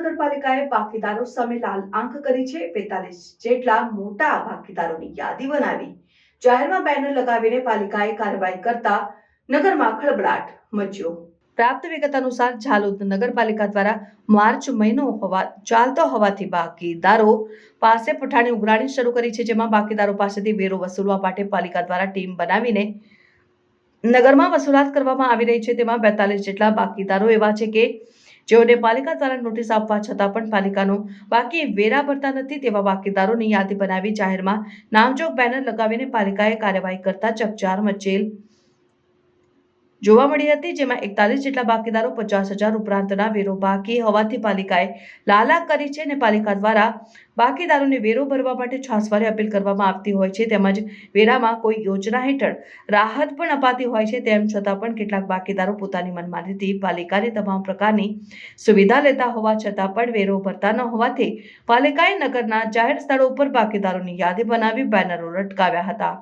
નગરપાલિકાએ બાકીદારો સામે લાલ આંખ કરી છે. બેતાલીસ જેટલા મોટા બાકીદારોની યાદી બનાવી. જાહેરમાં બેનર લગાવીને પાલિકાએ કાર્યવાહી કરતા નગરમાં ખળબળાટ મચ્યો. પ્રાપ્ત વિગત અનુસાર ઝાલોદ નગરપાલિકા દ્વારા માર્ચ મહિનો હોવા ચાલતો હોવાથી બાકીદારો પાસે પઠાણી ઉઘરાણી શરૂ કરી છે, જેમાં બાકીદારો પાસેથી વેરો વસૂલવા માટે પાલિકા દ્વારા ટીમ બનાવીને નગરમાં વસૂલાત કરવામાં આવી રહી છે. તેમાં બેતાલીસ જેટલા બાકીદારો એવા છે કે જેઓને પાલિકા દ્વારા નોટિસ આપવા છતાં પણ પાલિકાનો બાકી વેરા ભરતા નથી તેવા બાકીદારોની યાદી બનાવી જાહેરમાં નામજોગ બેનર લગાવીને પાલિકાએ કાર્યવાહી કરતા ચકચાર મચેલ જોવા મળી હતી, જેમાં એકતાલીસ જેટલા બાકીદારો પચાસ હજાર ઉપરાંતના વેરો બાકી હોવાથી પાલિકાએ લાલા કરી છે અને પાલિકા દ્વારા બાકીદારોને વેરો ભરવા માટે છાસવારે અપીલ કરવામાં આવતી હોય છે. તેમજ વેરામાં કોઈ યોજના હેઠળ રાહત પણ અપાતી હોય છે, તેમ છતાં પણ કેટલાક બાકીદારો પોતાની મનમાનીથી પાલિકાની તમામ પ્રકારની સુવિધા લેતા હોવા છતાં પણ વેરો ભરતા ન હોવાથી પાલિકાએ નગરના જાહેર સ્થળો ઉપર બાકીદારોની યાદી બનાવી બેનરો લટકાવ્યા હતા.